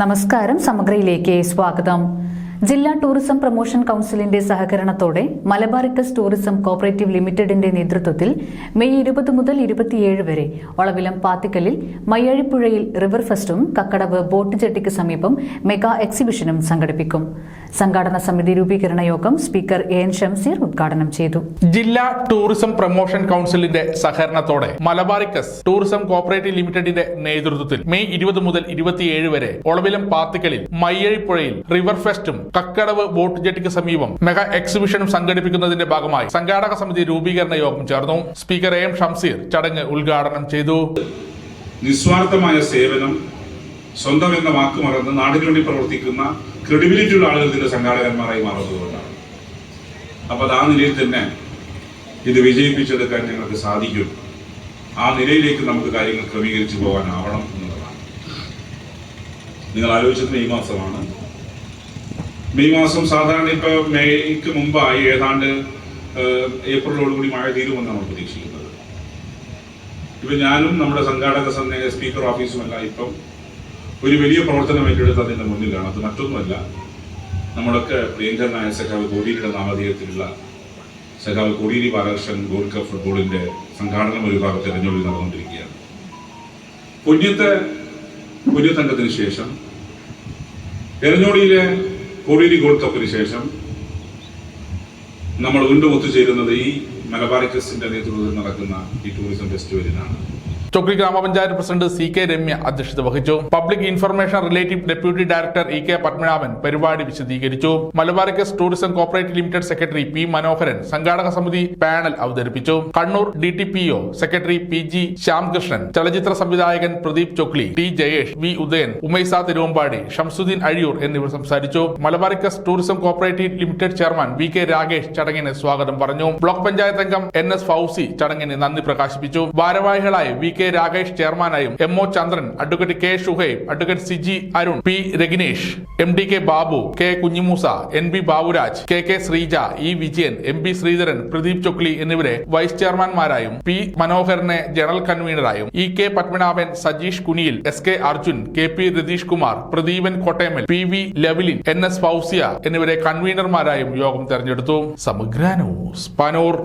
നമസ്കാരം സമഗ്രയിലേക്ക് സ്വാഗതം. ജില്ലാ ടൂറിസം പ്രൊമോഷൻ കൌൺസിലിന്റെ സഹകരണത്തോടെ മലബാറിക്കസ് ടൂറിസം കോപ്പറേറ്റീവ് ലിമിറ്റഡിന്റെ നേതൃത്വത്തിൽ മെയ് ഇരുപത് മുതൽ ഇരുപത്തിയേഴ് വരെ ഒളവിലം പാത്തിക്കലിൽ മയ്യഴിപ്പുഴയിൽ റിവർ ഫെസ്റ്റും കക്കടവ് ബോട്ട് ജെട്ടിക്ക് സമീപം മെഗാ എക്സിബിഷനും സംഘടിപ്പിക്കും. സംഘാടന സമിതി രൂപീകരണ യോഗം സ്പീക്കർ എ എൻ ഷംസീർ ഉദ്ഘാടനം ചെയ്തു. ജില്ലാ ടൂറിസം പ്രൊമോഷൻ കൗൺസിലിന്റെ സഹകരണത്തോടെ മലബാറിക്കസ് ടൂറിസം കോപ്പറേറ്റീവ് ലിമിറ്റഡിന്റെ നേതൃത്വത്തിൽ മെയ് ഇരുപത് മുതൽ ഇരുപത്തിയേഴ് വരെ ഒളവിലം പാത്തിക്കലിൽ മയ്യഴിപ്പുഴയിൽ റിവർ ഫെസ്റ്റും കക്കടവ് ബോട്ട് ജെട്ടിക്ക് സമീപം മെഗാ എക്സിബിഷനും സംഘടിപ്പിക്കുന്നതിന്റെ ഭാഗമായി സംഘാടക സമിതി രൂപീകരണ യോഗം ചേർന്നു. സ്പീക്കർ എ എം ഷംസീർ ചടങ്ങ് ഉദ്ഘാടനം ചെയ്തു. നിസ്വാർത്ഥമായ സേവനം സ്വന്തം എന്ന വാക്ക് മറന്ന് നാടിനു വേണ്ടി പ്രവർത്തിക്കുന്ന ക്രെഡിബിലിറ്റി ഉള്ള ആളുകൾ ഇതിന്റെ സംഘാടകന്മാരായി മാറുന്നതുകൊണ്ടാണ്. അപ്പൊ അത് ആ നിലയിൽ തന്നെ ഇത് വിജയിപ്പിച്ചെടുക്കാൻ ഞങ്ങൾക്ക് സാധിക്കും. ആ നിലയിലേക്ക് നമുക്ക് കാര്യങ്ങൾ ക്രമീകരിച്ചു പോകാനാവണം എന്നുള്ളതാണ്. നിങ്ങൾ ആലോചിച്ചത് മെയ് മാസമാണ്. മെയ് മാസം സാധാരണ ഇപ്പൊ മെയ്ക്ക് മുമ്പായി ഏതാണ്ട് ഏപ്രിലോടുകൂടി മഴ തീരുമെന്നാണ് പ്രതീക്ഷിക്കുന്നത്. ഇപ്പൊ ഞാനും നമ്മുടെ സംഘാടക സ്പീക്കർ ഓഫീസുമല്ല ഇപ്പം ഒരു വലിയ പ്രവർത്തനം ഏറ്റെടുത്ത് അതിന്റെ മുന്നിലാണ്. അത് മറ്റൊന്നുമല്ല നമ്മളൊക്കെ പ്രിയങ്കരനായ സഖാവ് കോടിയുടെ നാമധേയത്തിലുള്ള സഖാവ് കോടിയേരി ബാലകൃഷ്ണൻ ഗോൾഡ് കപ്പ് ഫുട്ബോളിന്റെ സംഘാടന ഭാഗത്ത് തെരഞ്ഞെടുപ്പിൽ നടന്നുകൊണ്ടിരിക്കുകയാണ്. പുണ്യത്തെ പുണ്യതംഗത്തിന് ശേഷം എരഞ്ഞോടിയിലെ കോടിയേരി ഗോൾഡ് കപ്പിന് ശേഷം നമ്മൾ വീണ്ടും ഒത്തുചേരുന്നത് ഈ മലബാറിക്കസിന്റെ നേതൃത്വത്തിൽ നടക്കുന്ന ഈ ടൂറിസം ഫെസ്റ്റിവലിനാണ്. ചൊക്ലി ഗ്രാമപഞ്ചായത്ത് പ്രസിഡന്റ് സി കെ രമ്യ അധ്യക്ഷത വഹിച്ചു. Public information relative deputy director E K Padmanabhan പരിപാടി വിശദീകരിച്ചു. Malabaricus tourism corporate limited secretary P Manoharan സംഘാടക സമിതി പാനൽ അവതരിപ്പിച്ചു. Kannur D T P O secretary P G Shyamkrishnan ചലച്ചിത്ര സംവിധായകൻ പ്രദീപ് ചൊക്ലി ടി ജയേഷ് വി ഉദയൻ ഉമൈസ തിരുവമ്പാടി ഷംസുദ്ദീൻ അഴിയൂർ എന്നിവർ സംസാരിച്ചു. Malabaricus tourism cooperative limited chairman V K Rakesh ചടങ്ങിന് സ്വാഗതം പറഞ്ഞു. ബ്ലോക്ക് പഞ്ചായത്ത് അംഗം എൻ എസ് ഫൌസി ചടങ്ങിന് നന്ദി പ്രകാശിപ്പിച്ചു. ഭാരവാഹികളായി V K Ragesh ചെയർമാനായും M O Chandran advocate K Shuhaib advocate Siji Arun P Raginesh M D K Babu K Kunhimoosa N B Baburaj K K Sreeja E Vijayan M P Sreedharan Pradeep Chokli എന്നിവരെ vice ചെയർമാൻമാരായും P മനോഹരനെ general കൺവീനറായും E K Padmanabhan Sajeesh Kuniyil S K Arjun K P Ratheesh Kumar Pradeepan Kottayamal P V Lavalin N S Fousiya എന്നിവരെ കൺവീനർമാരായും യോഗം തെരഞ്ഞെടുത്തു. സമഗ്ര news Panoor.